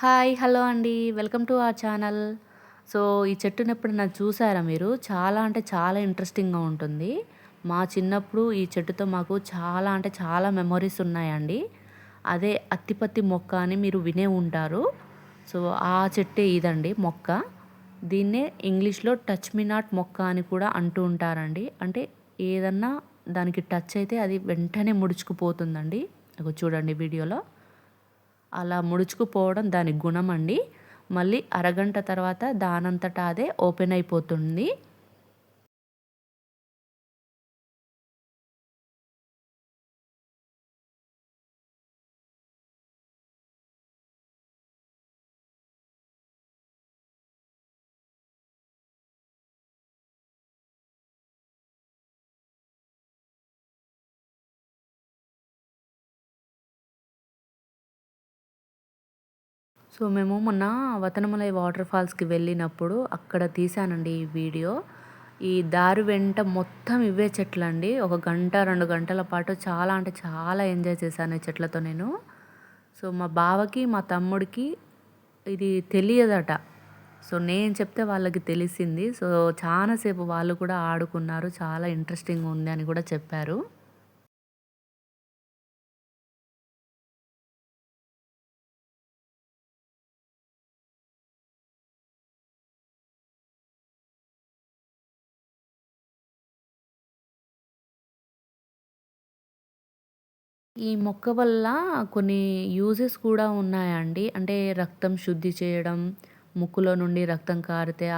Hi hello అండి. Welcome to our channel. So ఈ చెట్టుని ఎప్పుడైనా చూసారా మీరు? చాలా అంటే చాలా ఇంట్రెస్టింగ్గా ఉంటుంది. మా చిన్నప్పుడు ఈ చెట్టుతో మాకు చాలా అంటే చాలా మెమొరీస్ ఉన్నాయండి. అదే అత్తిపత్తి మొక్క అని మీరు వినే ఉంటారు. సో ఆ చెట్టే ఇదండి మొక్క. దీన్నే ఇంగ్లీష్లో టచ్ మీ నాట్ మొక్క అని కూడా అంటూ ఉంటారండి. అంటే ఏదన్నా దానికి టచ్ అయితే అది వెంటనే ముడుచుకుపోతుందండి. చూడండి వీడియోలో. అలా ముడుచుకుపోవడం దాని గుణం అండి. మళ్ళీ అరగంట తర్వాత దానంతటా అదే ఓపెన్ అయిపోతుంది. సో మేము మొన్న వతనమలై వాటర్ ఫాల్స్కి వెళ్ళినప్పుడు అక్కడ తీసానండి ఈ వీడియో. ఈ దారి వెంట మొత్తం ఇవే చెట్లు అండి ఒక గంట రెండు గంటల పాటు చాలా అంటే చాలా ఎంజాయ్ చేశాను ఈ చెట్లతో నేను. సో మా బావకి మా తమ్ముడికి ఇది తెలియదట. సో నేను చెప్తే వాళ్ళకి తెలిసింది. సో చాలాసేపు వాళ్ళు కూడా ఆడుకున్నారు. చాలా ఇంట్రెస్టింగ్ ఉంది అని కూడా చెప్పారు. ఈ మొక్క వల్ల కొన్ని యూజెస్ కూడా ఉన్నాయండి. అంటే రక్తం శుద్ధి చేయడం ముక్కులో నుండి రక్తం కారితే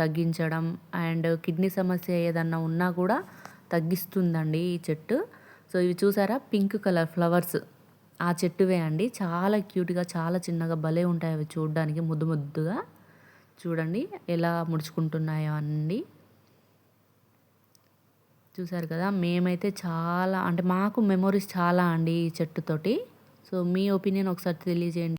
తగ్గించడం అండ్ కిడ్నీ సమస్య ఏదన్నా ఉన్నా కూడా తగ్గిస్తుందండి ఈ చెట్టు. సో ఇవి చూసారా? Pink colour flowers. ఆ చెట్టువే అండి. చాలా క్యూట్గా చాలా చిన్నగా భలే ఉంటాయి అవి చూడడానికి. ముద్దు ముద్దుగా. చూడండి ఎలా ముడుచుకుంటున్నాయో అండి చూసారు కదా మేమైతే చాలా అంటే మాకు మెమొరీస్ చాలా అండి ఈ చెట్టుతోటి. సో మీ ఒపీనియన్ ఒకసారి తెలియజేయండి.